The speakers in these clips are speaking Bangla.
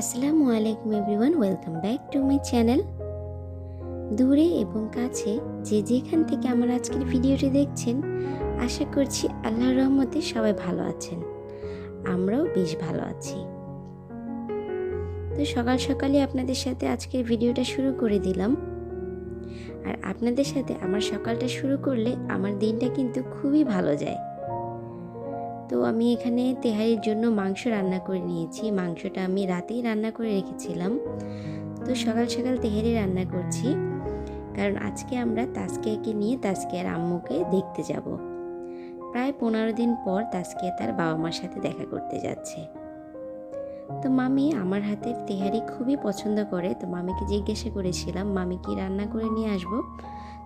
আসসালামু আলাইকুম everyone, welcome back to my channel. দূরে এবং কাছে যে যেখান থেকে আমার আজকের ভিডিওটি দেখছেন, আশা করছি আল্লাহর রহমতে সবাই ভালো আছেন। আমরাও বেশ ভালো আছি। তো সকাল সকালে আপনাদের সাথে আজকের ভিডিওটা শুরু করে দিলাম। আর আপনাদের সাথে আমার সকালটা শুরু করলে আমার দিনটা কিন্তু খুবই ভালো যায়। তো আমি এখানে তেহারির জন্য মাংস রান্না করে নিয়েছি। মাংসটা আমি রাতেই রান্না করে রেখেছিলাম। তো সকাল সকাল তেহারি রান্না করছি। কারণ আজকে আমরা তাসকিয়াকে নিয়ে তাসকিয়ার আম্মুকে দেখতে যাব। প্রায় পনেরো দিন পর তাসকিয়া তার বাবা মার সাথে দেখা করতে যাচ্ছে। তো মামি আমার হাতের তেহারি খুবই পছন্দ করে। তো মামিকে জিজ্ঞাসা করেছিলাম, মামি কি রান্না করে নিয়ে আসব?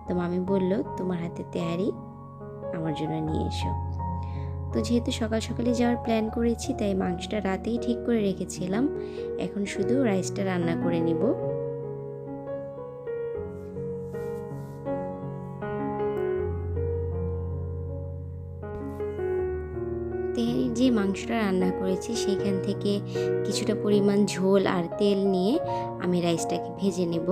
তো মামি বলল, তোমার হাতের তেহারি আমার জন্য নিয়ে এসো। তো যেহেতু সকাল সকালে যাওয়ার প্ল্যান করেছি, তাই মাংসটা রাতেই ঠিক করে রেখেছিলাম। এখন শুধু রাইসটা রান্না করে নিব। তেহারির যে মাংসটা রান্না করেছি, সেইখান থেকে কিছুটা পরিমাণ ঝোল আর তেল নিয়ে আমি রাইসটাকে ভেজে নেব।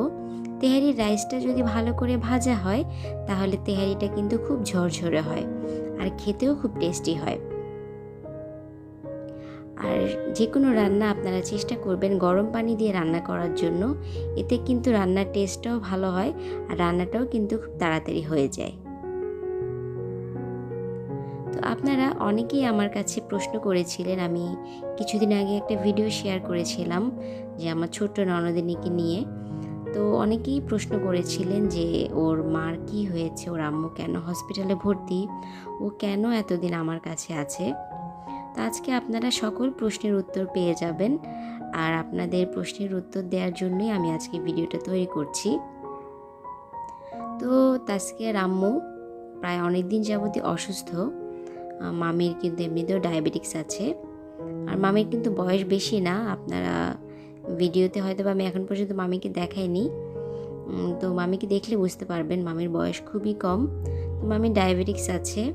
তেহারির রাইসটা যদি ভালো করে ভাজা হয়, তাহলে তেহারিটা কিন্তু খুব ঝরঝরে হয়। আর খেতেও খুব টেস্টি হয়। আর যে কোনো রান্না আপনারা চেষ্টা করবেন গরম পানি দিয়ে রান্না করার জন্য। এতে কিন্তু রান্নার টেস্টটাও ভালো হয় আর রান্নাটাও কিন্তু খুব তাড়াতাড়ি হয়ে যায়। তো আপনারা অনেকেই আমার কাছে প্রশ্ন করেছিলেন, আমি কিছুদিন আগে একটা ভিডিও শেয়ার করেছিলাম যে আমার ছোট্ট ননদিনীকে নিয়ে। তো অনেকেই প্রশ্ন করেছিলেন যে ওর মার কি হয়েছে, ওর আম্মু কেন হসপিটালে ভর্তি? ও কেন এতদিন আমার কাছে আছে? তো আজকে আপনারা সকল প্রশ্নের উত্তর পেয়ে যাবেন। আর আপনাদের প্রশ্নের উত্তর দেওয়ার জন্যই আমি আজকে ভিডিওটা তৈরি করছি। তো তাজকে আম্মু প্রায় অনেক দিন যাবতই অসুস্থ মামির কিন্তু এমনিতেও ডায়াবেটিক্স আছে। আর মামির কিন্তু বয়স বেশি না, আপনারা ভিডিওতে হয়তো আমি এখন পর্যন্ত মামিকে দেখাইনি। তো মামিকে দেখলে বুঝতে পারবেন মামির বয়স খুবই কম। তো মামির ডায়াবেটিক্স আছে।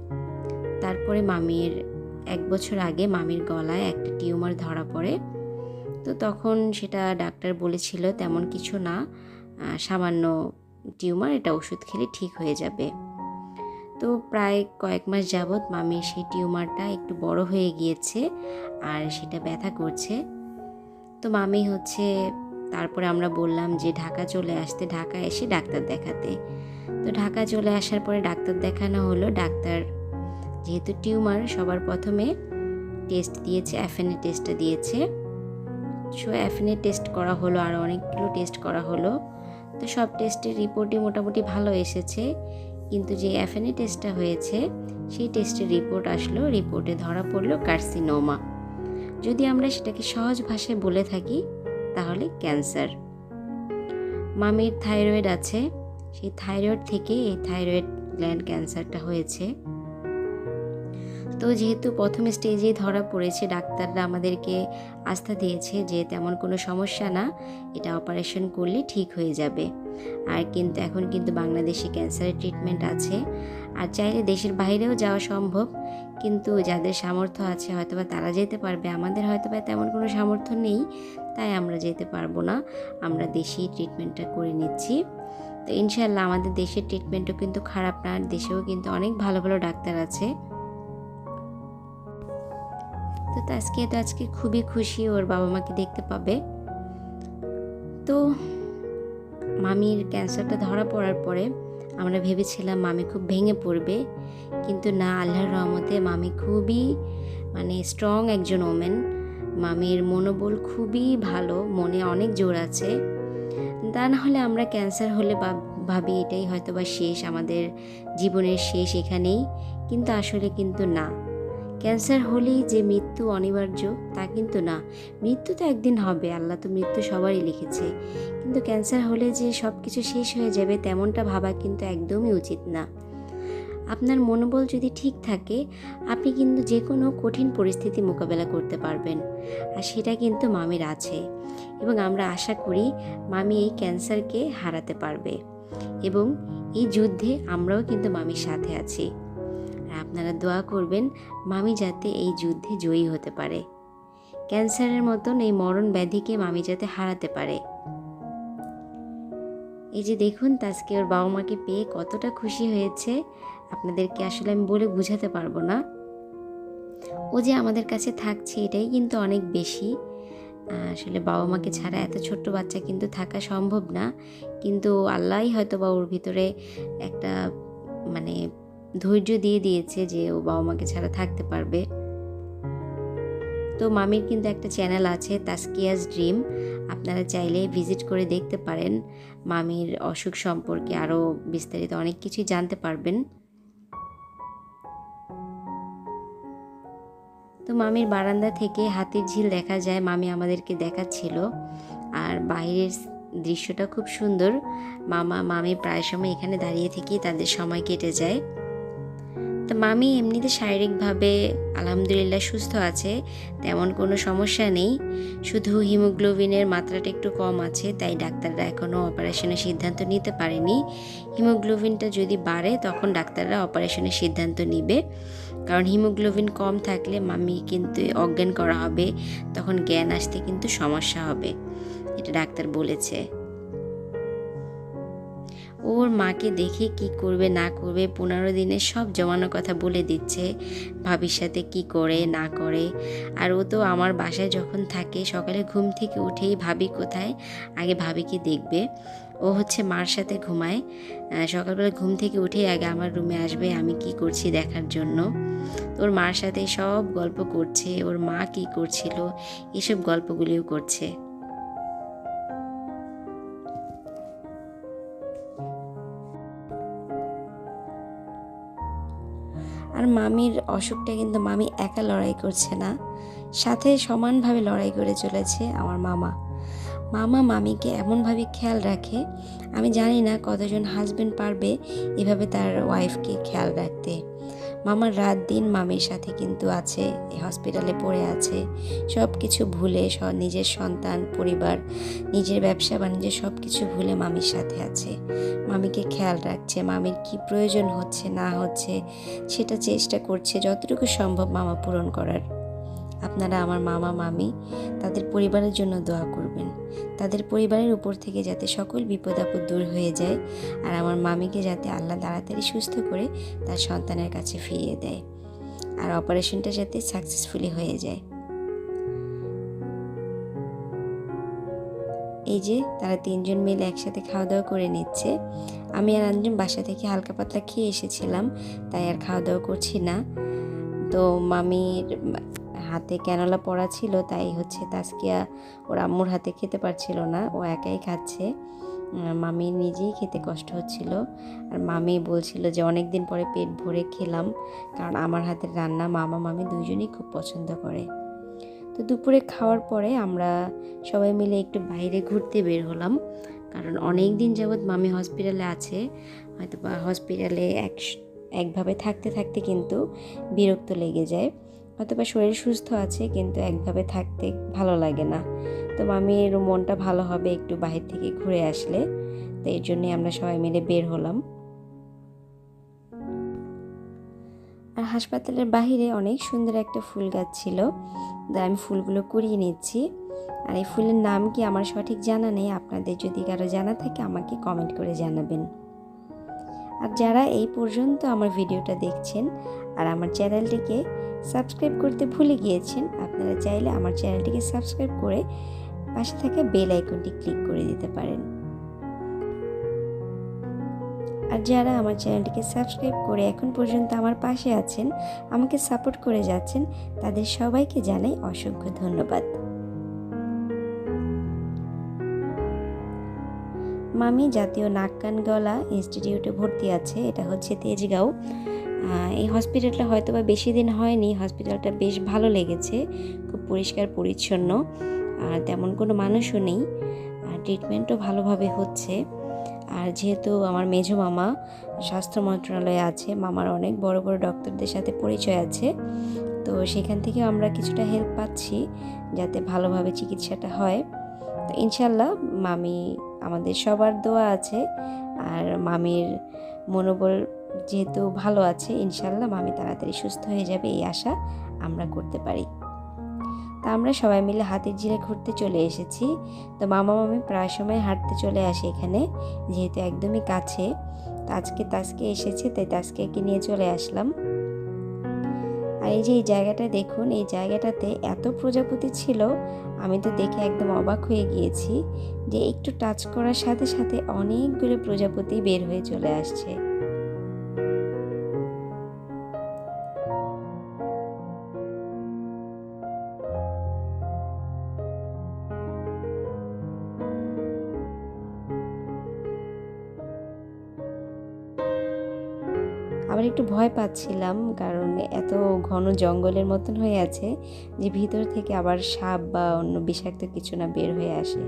তারপরে মামির এক বছর আগে মামির গলায় একটা টিউমার ধরা পড়ে। তো তখন সেটা ডাক্তার বলেছিল তেমন কিছু না সামান্য টিউমার, এটা ওষুধ খেলে ঠিক হয়ে যাবে। তো প্রায় কয়েক মাস যাবৎ মামির সেই টিউমারটা একটু বড় হয়ে গিয়েছে আর সেটা ব্যথা করছে। তো মামি হচ্ছে, তারপরে আমরা বললাম যে ঢাকা চলে আসতে, ঢাকা এসে ডাক্তার দেখাতে। তো ঢাকা চলে আসার পরে ডাক্তার দেখানো হলো। ডাক্তার যেহেতু টিউমার, সবার প্রথমে টেস্ট দিয়েছে, অ্যাফেনে টেস্টটা দিয়েছে। সো অ্যাফেনে টেস্ট করা হলো, আর অনেকগুলো টেস্ট করা হলো। তো সব টেস্টের রিপোর্টই মোটামুটি ভালো এসেছে। কিন্তু যে অ্যাফেনে টেস্টটা হয়েছে, সেই টেস্টের রিপোর্ট আসলো। রিপোর্টে ধরা পড়ল কার্সিনোমা। যদি আমরা সেটাকে সহজ ভাষায় বলে থাকি, তাহলে ক্যান্সার। মামির থাইরয়েড আছে, সেই থাইরয়েড থেকে এই থাইরয়েড গ্ল্যান্ড ক্যান্সারটা হয়েছে। তো যেহেতু প্রথম স্টেজে ধরা পড়েছে, ডাক্তাররা আমাদেরকে আস্থা দিয়েছে যে তেমন কোনো সমস্যা না, এটা অপারেশন করলে ঠিক হয়ে যাবে। আর কিন্তু এখন কিন্তু বাংলাদেশে ক্যান্সারের ট্রিটমেন্ট আছে। আর চাইলে দেশের বাইরেও যাওয়া সম্ভব। কিন্তু যাদের সামর্থ্য আছে হয়তোবা তারা যেতে পারবে, আমাদের হয়তোবা তেমন কোনো সামর্থ্য নেই, তাই আমরা যেতে পারব না। আমরা দেশেই ট্রিটমেন্টটা করে নিচ্ছি। তো ইনশাল্লাহ আমাদের দেশের ট্রিটমেন্টও কিন্তু খারাপ না দেশেও কিন্তু অনেক ভালো ভালো ডাক্তার আছে। তো আজকে তো আজকে খুবই খুশি ওর বাবা মাকে দেখতে পাবে। তো মামির ক্যান্সারটা ধরা পড়ার পরে আমরা ভেবেছিলাম মামি খুব ভেঙে পড়বে, কিন্তু না, আল্লাহর রহমতে মামি খুবই মানে স্ট্রং একজন ওমেন মামির মনোবল খুবই ভালো, মনে অনেক জোর আছে। তা না হলে আমরা ক্যান্সার হলে ভাবি এটাই হয়তো বা শেষ, আমাদের জীবনের শেষ এখানেই, কিন্তু আসলে কিন্তু না। ক্যান্সার হলেই যে মৃত্যু অনিবার্য, তা কিন্তু না। মৃত্যু তো একদিন হবে, আল্লাহ তো মৃত্যু সবারই লিখেছে। কিন্তু ক্যান্সার হলে যে সব কিছু শেষ হয়ে যাবে, তেমনটা ভাবা কিন্তু একদমই উচিত না। আপনার মনোবল যদি ঠিক থাকে, আপনি কিন্তু যে কোনো কঠিন পরিস্থিতি মোকাবেলা করতে পারবেন। আর সেটা কিন্তু মামির আছে। এবং আমরা আশা করি মামি এই ক্যান্সারকে হারাতে পারবে। এবং এই যুদ্ধে আমরাও কিন্তু মামির সাথে আছি। আপনারা দোয়া করবেন মামি যাতে এই যুদ্ধে জয়ী হতে পারে। ক্যান্সারের মতন এই মরণ ব্যাধিকে মামি যাতে হারাতে পারে। এই যে দেখুন, তাজকে ওর বাবা মাকে পেয়ে কতটা খুশি হয়েছে। আপনাদেরকে আসলে আমি বলে বোঝাতে পারব না। ও যে আমাদের কাছে থাকছে এটাই কিন্তু অনেক বেশি। আসলে বাবা মাকে ছাড়া এত ছোট্ট বাচ্চা কিন্তু থাকা সম্ভব না। কিন্তু আল্লাহই হয়তো বা ওর ভিতরে একটা মানে ধৈর্য দিয়ে দিয়েছে যে ও বাবা মাকে ছাড়া থাকতে পারবে। তো মামির কিন্তু একটা চ্যানেল আছে, তাস্কিয়াস ড্রিম। আপনারা চাইলে ভিজিট করে দেখতে পারেন। মামির অসুখ সম্পর্কে আরও বিস্তারিত অনেক কিছুই জানতে পারবেন। তো মামির বারান্দা থেকে হাতির ঝিল দেখা যায়, মামি আমাদেরকে দেখাচ্ছিল। আর বাইরের দৃশ্যটা খুব সুন্দর। মামা, মামি প্রায় সময় এখানে দাঁড়িয়ে থেকেই তাদের সময় কেটে যায়। তো মামি এমনিতে শারীরিকভাবে আলহামদুলিল্লাহ সুস্থ আছে, তেমন কোনো সমস্যা নেই। শুধু হিমোগ্লোবিনের মাত্রাটা একটু কম আছে, তাই ডাক্তাররা এখনও অপারেশনের সিদ্ধান্ত নিতে পারেনি। হিমোগ্লোবিনটা যদি বাড়ে, তখন ডাক্তাররা অপারেশনের সিদ্ধান্ত নিবে। কারণ হিমোগ্লোবিন কম থাকলে মামি কিন্তু অজ্ঞান করা হবে, তখন জ্ঞান আসতে কিন্তু সমস্যা হবে, এটা ডাক্তার বলেছে। ওর মাকে দেখে কি করবে, না করবে, পনেরো দিনের সব জমানো কথা বলে দিচ্ছে, ভাবির সাথে কি করে, না করে। আর ও তো আমার বাসায় যখন থাকে, সকালে ঘুম থেকে উঠেই ভাবি কোথায়, আগে ভাবিকে দেখবে। ও হচ্ছে মার সাথে ঘুমায়। সকালবেলা ঘুম থেকে উঠেই আগে আমার রুমে আসবে, আমি কি করছি দেখার জন্য। ওর মার সাথে সব গল্প করছে, ওর মা কি করছিল, এসব গল্পগুলিও করছে। আর মামির অসুখটা কিন্তু মামি একা লড়াই করছে না, সাথে সমানভাবে লড়াই করে চলেছে আমার মামা। মামা মামিকে এমনভাবে খেয়াল রাখে, আমি জানি না কতজন হাজব্যান্ড পারবে এভাবে তার ওয়াইফকে খেয়াল রাখতে। মামার রাত দিন মামির সাথে কিন্তু আছে হসপিটালে পড়ে আছে। সব কিছু ভুলে নিজের সন্তান, পরিবার, নিজের ব্যবসা বাণিজ্য সব কিছু ভুলে মামির সাথে আছে। মামিকে খেয়াল রাখছে, মামির কি প্রয়োজন হচ্ছে, না হচ্ছে, সেটা চেষ্টা করছে যতটুকু সম্ভব মামা পূরণ করার। আপনারা আমার মামা, মামি, তাদের পরিবারের জন্য দোয়া করবেন। তাদের পরিবারের উপর থেকে যাতে সকল বিপদ আপদ দূর হয়ে যায় আর আমার মামিকে যাতে আল্লাহ তাড়াতাড়ি সুস্থ করে তার সন্তানের কাছে ফিরিয়ে দেয় আর অপারেশনটা যাতে সাকসেসফুলি হয়ে যায়। এই যে তারা তিনজন মিলে একসাথে খাওয়া দাওয়া করে নিচ্ছে। আমি আর আঞ্জুম বাসা থেকে হালকা পাতলা খেয়ে এসেছিলাম, তাই আর খাওয়া দাওয়া করছি না। তো মামির হাতে ক্যানোলা পড়া ছিল, তাই হচ্ছে তাস্কিয়া ওর আম্মুর হাতে খেতে পারছিল না। ও একাই খাচ্ছে। মামি নিজেই খেতে কষ্ট হচ্ছিল। আর মামি বলছিল যে অনেক দিন পরে পেট ভরে খেলাম, কারণ আমার হাতের রান্না মামা মামি দুজনেই খুব পছন্দ করে। তো দুপুরে খাওয়ার পরে আমরা সবাই মিলে একটু বাইরে ঘুরতে বের হলাম। কারণ অনেক দিন যাবৎ মামি হসপিটালে আছে। হয়তো বা হসপিটালে এক, একভাবে থাকতে থাকতে কিন্তু বিরক্ত লেগে যায়। হয়তো বা শরীর সুস্থ আছে, কিন্তু একভাবে থাকতে ভালো লাগে না। তো মামির মনটা ভালো হবে একটু বাহির থেকে ঘুরে আসলে। তো এর জন্যে আমরা সবাই মিলে বের হলাম। আর হাসপাতালের বাহিরে অনেক সুন্দর একটা ফুল গাছ ছিল। আমি ফুলগুলো কুড়িয়ে নিচ্ছি। আর এই ফুলের নাম কি আমার সঠিক জানা নেই? আপনাদের যদি কারও জানা থাকে, আমাকে কমেন্ট করে জানাবেন। আর যারা এই পর্যন্ত আমার ভিডিওটা দেখছেন আর আমার চ্যানেলটিকে সাবস্ক্রাইব করতে ভুলে গিয়েছেন, আপনারা চাইলে আমার চ্যানেলটিকে সাবস্ক্রাইব করে পাশে থাকা বেল আইকনটি ক্লিক করে দিতে পারেন। আর যারা আমার চ্যানেলটিকে সাবস্ক্রাইব করে এখন পর্যন্ত আমার পাশে আছেন, আমাকে সাপোর্ট করে যাচ্ছেন, তাদের সবাইকে জানাই অসংখ্য ধন্যবাদ। মামি জাতীয় নাক কান গলা ইনস্টিটিউটে ভর্তি আছে, এটা হচ্ছে তেজগাঁও। এই হসপিটালটা হয়তো বা বেশি দিন হয়নি, হসপিটালটা বেশ ভালো লেগেছে, খুব পরিষ্কার, পরিচ্ছন্ন, আর তেমন কোনো মানুষও নেই, আর ট্রিটমেন্টও ভালোভাবে হচ্ছে, আর যেহেতু আমার মেঝো মামা স্বাস্থ্য মন্ত্রণালয়ে আছে, মামার অনেক বড় বড় ডক্টরদের সাথে পরিচয় আছে, তো সেখান থেকে আমরা কিছুটা হেল্প পাচ্ছি, যাতে ভালোভাবে চিকিৎসাটা হয়, তো ইনশাল্লাহ মামি আমাদের সবার দোয়া আছে, আর মামির মনোবল যেহেতু ভালো আছে, ইনশাল্লাহ মামি তাড়াতাড়ি সুস্থ হয়ে যাবে, এই আশা আমরা করতে পারি। তা আমরা সবাই মিলে হাতির ঝিলে ঘুরতে চলে এসেছি। তো মামা মামি প্রায় সময় হাঁটতে চলে আসে এখানে, যেহেতু একদমই কাছে। তো আজকে তাজকে এসেছে, তাই তাজকে নিয়ে চলে আসলাম। আর এই যে এই জায়গাটা দেখুন, এই জায়গাটাতে এত প্রজাপতি ছিল, আমি তো দেখে একদম অবাক হয়ে গিয়েছি যে একটু টাচ করার সাথে সাথে অনেকগুলো প্রজাপতি বের হয়ে চলে আসছে। আবার একটু ভয় পাচ্ছিলাম কারণ এত ঘন জঙ্গলের মতন হয়ে আছে যে ভিতর থেকে আবার সাপ বা অন্য বিষাক্ত কিছু না বের হয়ে আসে।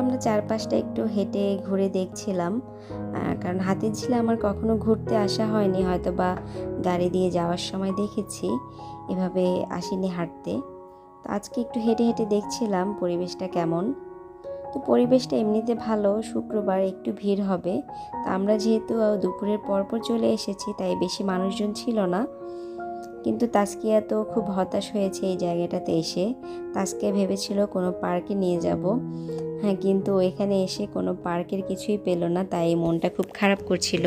আমরা চারপাশটা একটু হেঁটে ঘুরে দেখছিলাম কারণ হাতির ঝিলে আমার কখনো ঘুরতে আসা হয়নি হয়তো বা গাড়ি দিয়ে যাওয়ার সময় দেখেছি, এভাবে আসিনি হাঁটতে। তো আজকে একটু হেঁটে হেঁটে দেখছিলাম পরিবেশটা কেমন। তো পরিবেশটা এমনিতে ভালো, শুক্রবার একটু ভিড় হবে, তা আমরা যেহেতু দুপুরের পরপর চলে এসেছি, তাই বেশি মানুষজন ছিল না। কিন্তু তাস্কিয়া তো খুব হতাশ হয়েছে এই জায়গাটাতে এসে। তাস্কিয়া ভেবেছিল কোনো পার্কে নিয়ে যাব। হ্যাঁ কিন্তু এখানে এসে কোনো পার্কের কিছুই পেল না, তাই মনটা খুব খারাপ করছিল।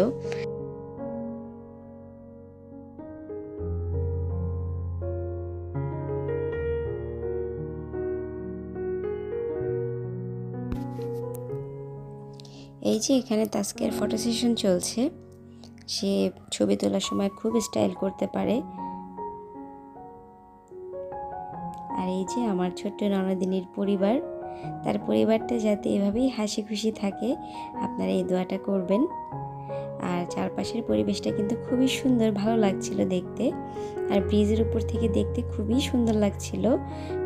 এই যে এখানে তাস্কের ফটো সেশন চলছে, সে ছবি তোলার সময় খুব স্টাইল করতে পারে। আর এই যে আমার ছোট্ট ননদিনীর পরিবার, তার পরিবারটা যাতে এভাবেই হাসি খুশি থাকে, আপনারা এই দোয়াটা করবেন। আর চারপাশের পরিবেশটা কিন্তু খুবই সুন্দর, ভালো লাগছিল দেখতে। আর ব্রিজের উপর থেকে দেখতে খুবই সুন্দর লাগছিল।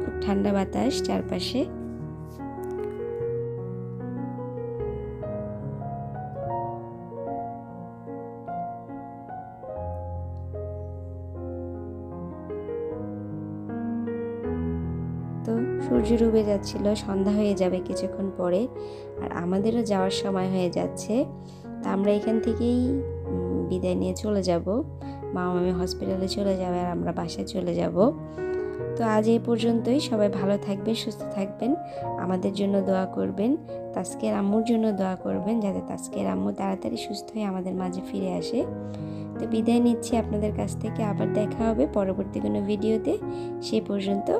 খুব ঠান্ডা বাতাস চারপাশে। সূর্য ডুবে যাচ্ছিল, সন্ধ্যা হয়ে যাবে কিছুক্ষণ পরে, আর আমাদেরও যাওয়ার সময় হয়ে যাচ্ছে। তা আমরা এখান থেকেই বিদায় নিয়ে চলে যাব। মা মামি হসপিটালে চলে যাবে আর আমরা বাসায় চলে যাব। তো আজ এই পর্যন্তই। সবাই ভালো থাকবেন, সুস্থ থাকবেন, আমাদের জন্য দোয়া করবেন, তাস্কের আম্মুর জন্য দোয়া করবেন, যাতে তাস্কের আম্মু তাড়াতাড়ি সুস্থ হয়ে আমাদের মাঝে ফিরে আসে। তো বিদায় নিচ্ছি আপনাদের কাছ থেকে। আবার দেখা হবে পরবর্তী কোনো ভিডিওতে। সে পর্যন্ত